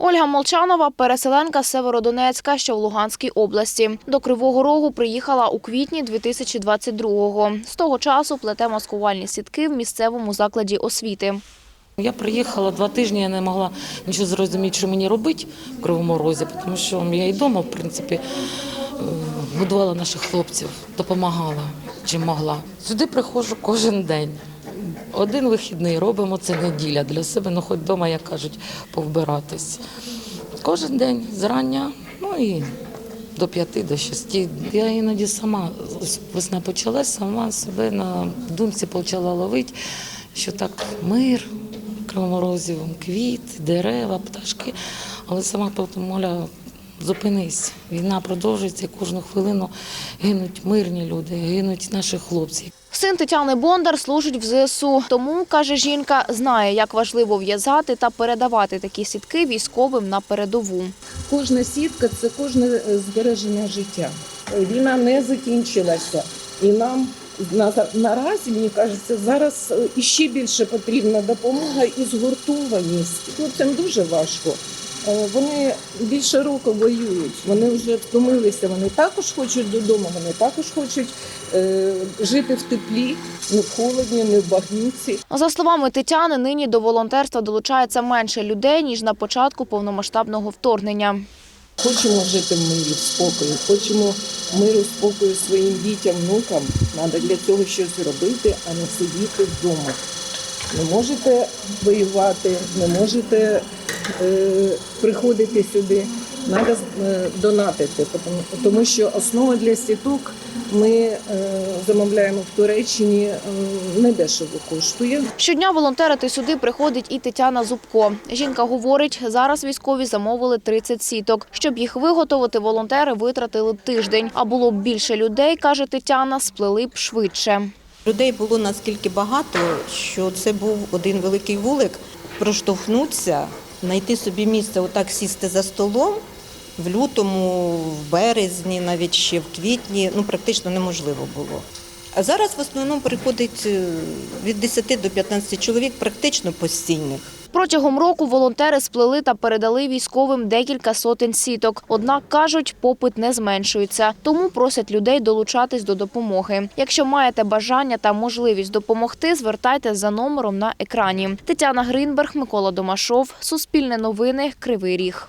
Ольга Молчанова, переселенка з Северодонецька, що в Луганській області. До Кривого Рогу приїхала у квітні 2022-го. З того часу плете маскувальні сітки в місцевому закладі освіти. Я приїхала два тижні, я не могла нічого зрозуміти, що мені робити в Кривому Розі, тому що я і вдома, в принципі, е, годувала наших хлопців, допомагала чим могла. Сюди приходжу кожен день. Один вихідний робимо це неділя для себе, ну хоч вдома, як кажуть, повбиратись. Кожен день зрання, ну і до п'яти, до шести. Я іноді сама весна почалась, сама себе на думці почала ловити, що так мир, Кривому Розі, квіт, дерева, пташки. Але сама потім моля, зупинись. Війна продовжується, кожну хвилину гинуть мирні люди, гинуть наші хлопці. Син Тетяни Бондар служить в ЗСУ. Тому, каже жінка, знає, як важливо в'язати та передавати такі сітки військовим на передову. Кожна сітка це кожне е, збереження життя. Війна не закінчилася, і нам на, наразі, мені кажеться, зараз е, іще більше потрібна допомога і згуртованість. Хлопцям дуже важко. Е, Вони більше року воюють, вони вже втомилися. Вони також хочуть додому, вони також хочуть е, жити в теплі, не в холодні, не в багнюці. За словами Тетяни, нині до волонтерства долучається менше людей, ніж на початку повномасштабного вторгнення. Хочемо жити в мирі, в спокої, хочемо миру, спокою своїм дітям, внукам. Треба для цього щось робити, а не сидіти вдома. Не можете воювати, не можете приходити сюди. Треба е, донатити, тому, що основа для сіток ми е, замовляємо в Туреччині е, недешево коштує. Щодня волонтерити сюди приходить і Тетяна Зубко. Жінка говорить, зараз військові замовили 30 сіток. Щоб їх виготовити, волонтери витратили тиждень. А було б більше людей, каже Тетяна, сплели б швидше. Людей було наскільки багато, що це був один великий вулик. Проштовхнутися, знайти собі місце, отак сісти за столом в лютому, в березні, навіть ще в квітні, ну практично неможливо було. А зараз в основному приходить е, від 10 до 15 чоловік, практично постійних. Протягом року волонтери сплели та передали військовим декілька сотень сіток. Однак кажуть, попит не зменшується, тому просять людей долучатись до допомоги. Якщо маєте бажання та можливість допомогти, звертайте за номером на екрані. Тетяна Гринберг, Микола Домашов, Суспільне новини, Кривий Ріг.